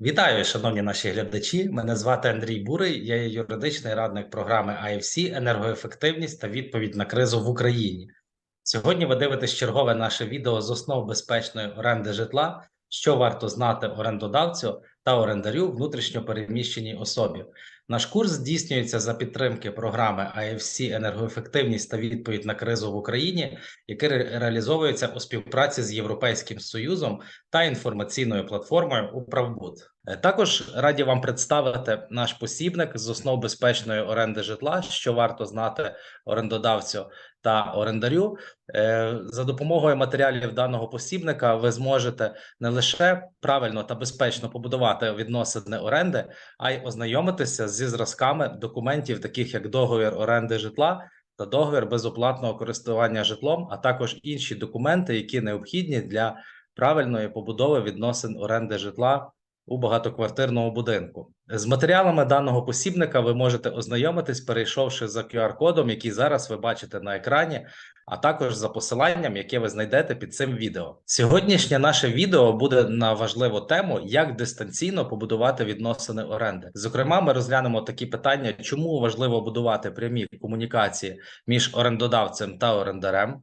Вітаю, шановні наші глядачі. Мене звати Андрій Бурий. Я є юридичний радник програми IFC енергоефективність та відповідь на кризу в Україні. Сьогодні ви дивитесь чергове наше відео з основ безпечної оренди житла, що варто знати орендодавцю та орендарю внутрішньо переміщеній особі. Наш курс здійснюється за підтримки програми IFC енергоефективність та відповідь на кризу в Україні, який реалізовується у співпраці з Європейським Союзом та інформаційною платформою Управбуд. Е, Також раді вам представити наш посібник з основ безпечної оренди житла, що варто знати орендодавцю та орендарю. Е, За допомогою матеріалів даного посібника ви зможете не лише правильно та безпечно побудувати відносини оренди, а й ознайомитися зі зразками документів, таких як договір оренди житла та договір безоплатного користування житлом, а також інші документи, які необхідні для правильної побудови відносин оренди житла у багатоквартирному будинку. З матеріалами даного посібника ви можете ознайомитись, перейшовши за QR-кодом, який зараз ви бачите на екрані, а також за посиланням, яке ви знайдете під цим відео. Сьогоднішнє наше відео буде на важливу тему, як дистанційно побудувати відносини оренди. Зокрема, ми розглянемо такі питання, чому важливо будувати прямі комунікації між орендодавцем та орендарем.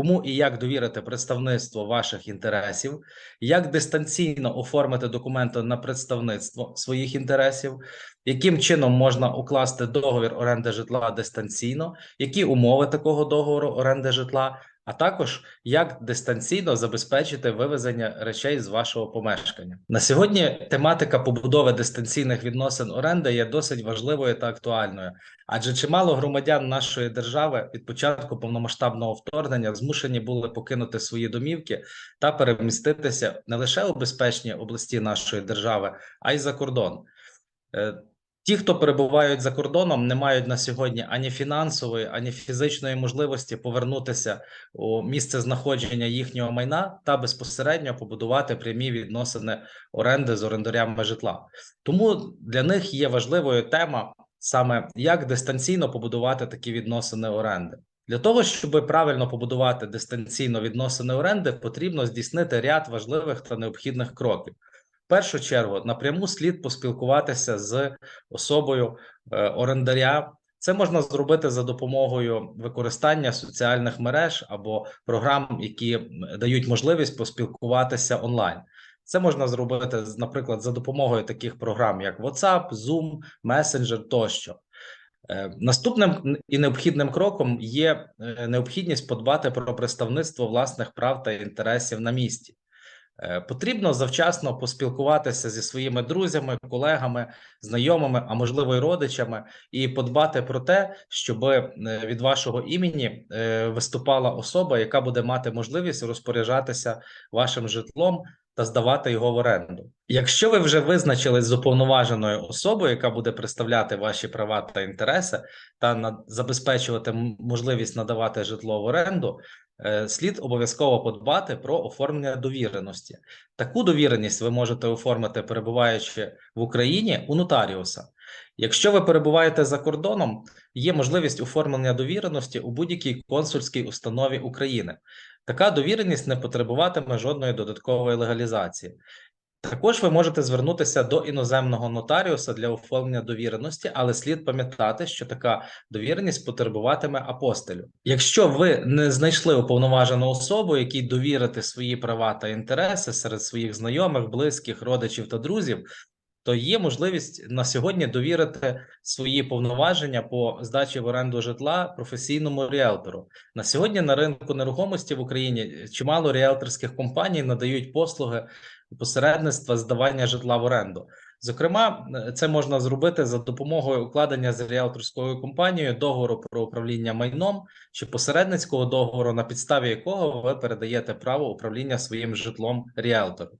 Кому і як довірити представництво ваших інтересів, як дистанційно оформити документи на представництво своїх інтересів, яким чином можна укласти договір оренди житла дистанційно, які умови такого договору оренди житла, а також як дистанційно забезпечити вивезення речей з вашого помешкання. На сьогодні тематика побудови дистанційних відносин оренди є досить важливою та актуальною, адже чимало громадян нашої держави від початку повномасштабного вторгнення змушені були покинути свої домівки та переміститися не лише у безпечні області нашої держави, а й за кордон. Ті, хто перебувають за кордоном, не мають на сьогодні ані фінансової, ані фізичної можливості повернутися у місце знаходження їхнього майна та безпосередньо побудувати прямі відносини оренди з орендарями житла. Тому для них є важливою тема саме як дистанційно побудувати такі відносини оренди. Для того, щоб правильно побудувати дистанційно відносини оренди, потрібно здійснити ряд важливих та необхідних кроків. Першу чергу напряму слід поспілкуватися з особою е, орендаря. Це можна зробити за допомогою використання соціальних мереж або програм, які дають можливість поспілкуватися онлайн. Це можна зробити, наприклад, за допомогою таких програм, як WhatsApp, Zoom, Messenger тощо. Е, Наступним і необхідним кроком є е, необхідність подбати про представництво власних прав та інтересів на місці. Е, Потрібно завчасно поспілкуватися зі своїми друзями, колегами, знайомими, а можливо й родичами, і подбати про те, щоб е, від вашого імені е, виступала особа, яка буде мати можливість розпоряджатися вашим житлом та здавати його в оренду. Якщо ви вже визначились з уповноваженою особою, яка буде представляти ваші права та інтереси, та забезпечувати можливість надавати житло в оренду, слід обов'язково подбати про оформлення довіреності. Таку довіреність ви можете оформити, перебуваючи в Україні у нотаріуса. Якщо ви перебуваєте за кордоном, є можливість оформлення довіреності у будь-якій консульській установі України. Така довіреність не потребуватиме жодної додаткової легалізації. Також ви можете звернутися до іноземного нотаріуса для оформлення довіреності, але слід пам'ятати, що така довіреність потребуватиме апостилю. Якщо ви не знайшли уповноважену особу, якій довірити свої права та інтереси серед своїх знайомих, близьких, родичів та друзів, то є можливість на сьогодні довірити свої повноваження по здачі в оренду житла професійному ріелтору. На сьогодні на ринку нерухомості в Україні чимало ріелторських компаній надають послуги посередництва здавання житла в оренду. Зокрема, це можна зробити за допомогою укладення з ріелторською компанією договору про управління майном чи посередницького договору, на підставі якого ви передаєте право управління своїм житлом ріелтору.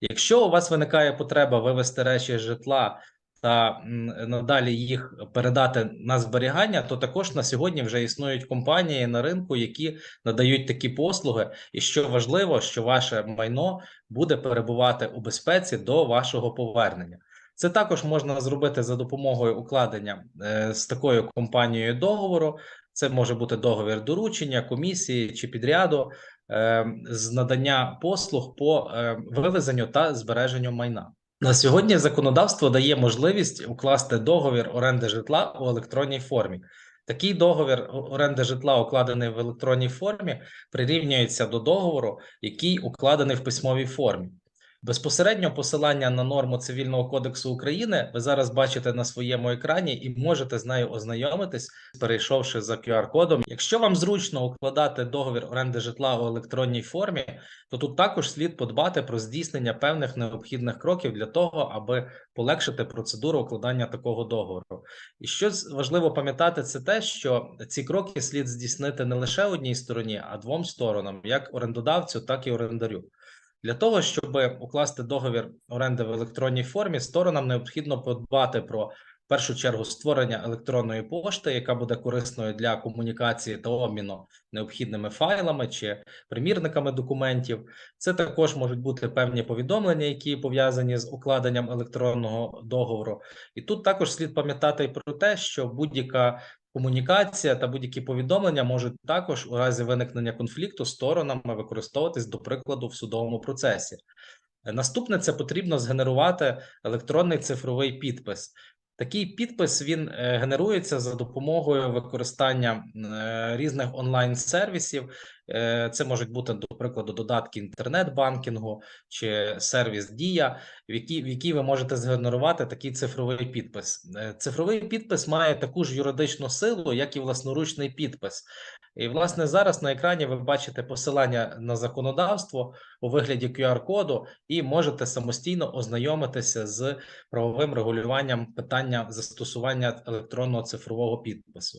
Якщо у вас виникає потреба вивести речі з житла та надалі їх передати на зберігання, то також на сьогодні вже існують компанії на ринку, які надають такі послуги. І що важливо, що ваше майно буде перебувати у безпеці до вашого повернення. Це також можна зробити за допомогою укладення е, з такою компанією договору. Це може бути договір доручення, комісії чи підряду з надання послуг по е, вивезенню та збереженню майна. На сьогодні законодавство дає можливість укласти договір оренди житла у електронній формі. Такий договір оренди житла, укладений в електронній формі, прирівнюється до договору, який укладений в письмовій формі. Безпосередньо посилання на норму Цивільного кодексу України ви зараз бачите на своєму екрані і можете з нею ознайомитись, перейшовши за QR-кодом. Якщо вам зручно укладати договір оренди житла у електронній формі, то тут також слід подбати про здійснення певних необхідних кроків для того, аби полегшити процедуру укладання такого договору. І що важливо пам'ятати, це те, що ці кроки слід здійснити не лише одній стороні, а двом сторонам, як орендодавцю, так і орендарю. Для того, щоб укласти договір оренди в електронній формі, сторонам необхідно подбати про в першу чергу створення електронної пошти, яка буде корисною для комунікації та обміну необхідними файлами чи примірниками документів. Це також можуть бути певні повідомлення, які пов'язані з укладенням електронного договору. І тут також слід пам'ятати про те, що будь-яка комунікація та будь-які повідомлення можуть також у разі виникнення конфлікту сторонами використовуватись, до прикладу, в судовому процесі. Е, Наступне це потрібно згенерувати електронний цифровий підпис. Такий підпис він е, генерується за допомогою використання е, різних онлайн-сервісів. Е, Це можуть бути, до прикладу, додатки інтернет-банкінгу чи сервіс Дія, в якій, в якій ви можете згенерувати такий цифровий підпис. Е, Цифровий підпис має таку ж юридичну силу, як і власноручний підпис. І, власне, зараз на екрані ви бачите посилання на законодавство у вигляді QR-коду і можете самостійно ознайомитися з правовим регулюванням питання застосування електронного цифрового підпису.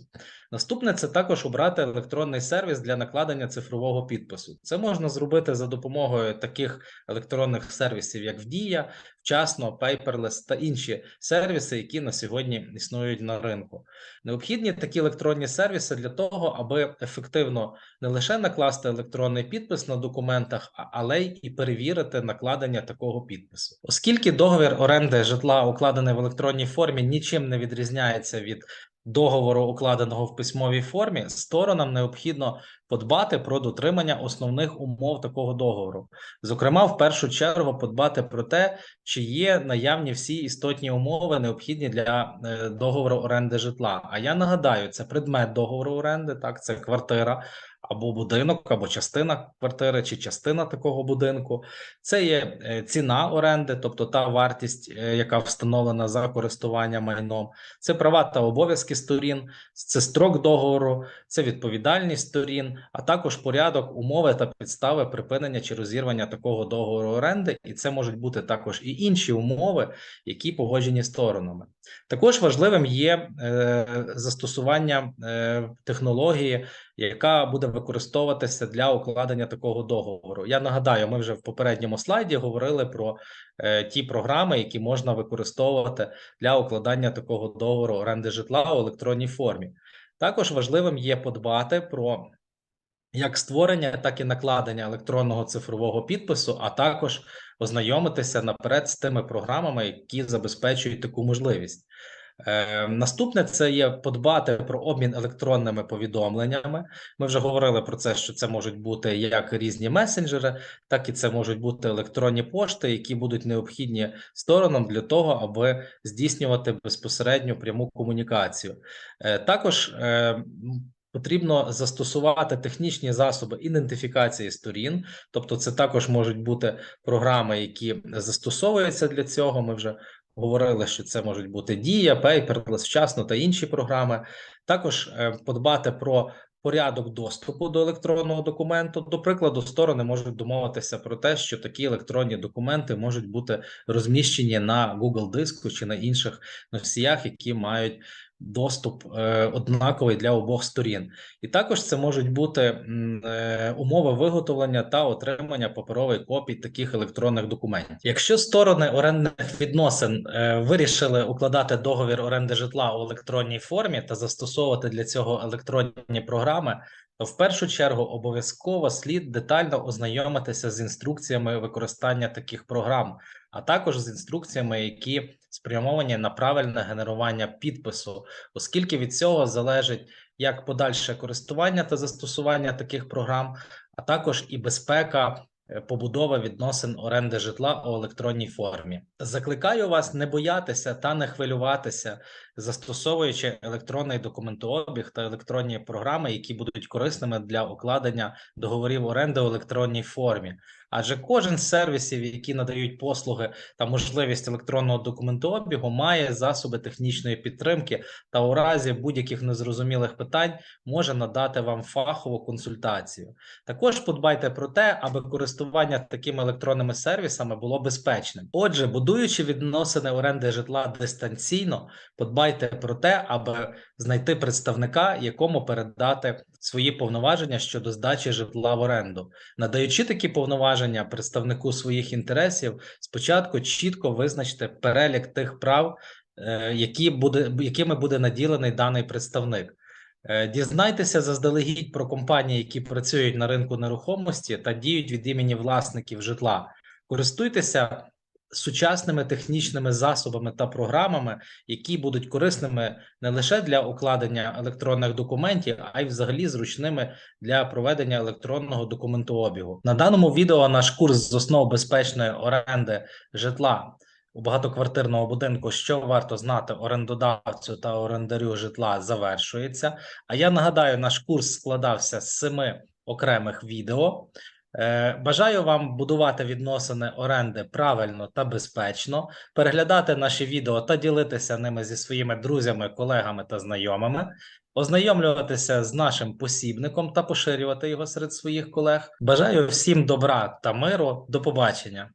Наступне це також обрати електронний сервіс для накладення цифрового підпису. Це можна зробити за допомогою таких електронних сервісів, як Вдія, вчасно, Paperless та інші сервіси, які на сьогодні існують на ринку. Необхідні такі електронні сервіси для того, аби ефективно не лише накласти електронний підпис на документах, але й і перевірити накладення такого підпису. Оскільки договір оренди житла, укладений в електронній формі, нічим не відрізняється від договору, укладеного в письмовій формі, сторонам необхідно подбати про дотримання основних умов такого договору. Зокрема, в першу чергу подбати про те, чи є наявні всі істотні умови, необхідні для е, договору оренди житла. А я нагадаю, це предмет договору оренди, так, це квартира або будинок, або частина квартири, чи частина такого будинку. Це є е, ціна оренди, тобто та вартість, е, яка встановлена за користування майном. Це права та обов'язки сторін, це строк договору, це відповідальність сторін, а також порядок, умови та підстави припинення чи розірвання такого договору оренди, і це можуть бути також і інші умови, які погоджені сторонами. Також важливим є е, застосування технології, яка буде використовуватися для укладення такого договору. Я нагадаю, ми вже в попередньому слайді говорили про е, ті програми, які можна використовувати для укладання такого договору оренди житла у електронній формі. Також важливим є подбати про як створення, так і накладення електронного цифрового підпису, а також ознайомитися наперед з тими програмами, які забезпечують таку можливість. Е, наступне це є подбати про обмін електронними повідомленнями. Ми вже говорили про це, що це можуть бути як різні месенджери, так і це можуть бути електронні пошти, які будуть необхідні сторонам для того, аби здійснювати безпосередню пряму комунікацію. Е, також е, Потрібно застосувати технічні засоби ідентифікації сторін, тобто це також можуть бути програми, які застосовуються для цього. Ми вже говорили, що це можуть бути Дія, Paperless, вчасно та інші програми. Також е, подбати про порядок доступу до електронного документу. До прикладу, сторони можуть домовитися про те, що такі електронні документи можуть бути розміщені на Google диску чи на інших носіях, які мають доступ е, однаковий для обох сторін. І також це можуть бути е, умови виготовлення та отримання паперових копій таких електронних документів. Якщо сторони орендних відносин е, вирішили укладати договір оренди житла у електронній формі та застосовувати для цього електронні програми, то в першу чергу обов'язково слід детально ознайомитися з інструкціями використання таких програм, а також з інструкціями, які спрямовані на правильне генерування підпису, оскільки від цього залежить як подальше користування та застосування таких програм, а також і безпека е, побудови відносин оренди житла у електронній формі. Закликаю вас не боятися та не хвилюватися, застосовуючи електронний документообіг та електронні програми, які будуть корисними для укладення договорів оренди у електронній формі. Адже кожен з сервісів, які надають послуги та можливість електронного документообігу, має засоби технічної підтримки та у разі будь-яких незрозумілих питань може надати вам фахову консультацію. Також подбайте про те, аби користування такими електронними сервісами було безпечним. Отже, будуючи відносини оренди житла дистанційно, подбайте про те, аби знайти представника, якому передати свої повноваження щодо здачі житла в оренду. Надаючи такі повноваження представнику своїх інтересів, спочатку чітко визначте перелік тих прав, е, які буде, якими буде наділений даний представник. Е, Дізнайтеся заздалегідь про компанії, які працюють на ринку нерухомості та діють від імені власників житла. Користуйтеся сучасними технічними засобами та програмами, які будуть корисними не лише для укладення електронних документів, а й взагалі зручними для проведення електронного документообігу. На даному відео наш курс з основ безпечної оренди житла у багатоквартирному будинку, що варто знати орендодавцю та орендарю житла, завершується. А я нагадаю, наш курс складався з семи окремих відео. Е, Бажаю вам будувати відносини оренди правильно та безпечно, переглядати наші відео та ділитися ними зі своїми друзями, колегами та знайомими, ознайомлюватися з нашим посібником та поширювати його серед своїх колег. Бажаю всім добра та миру. До побачення.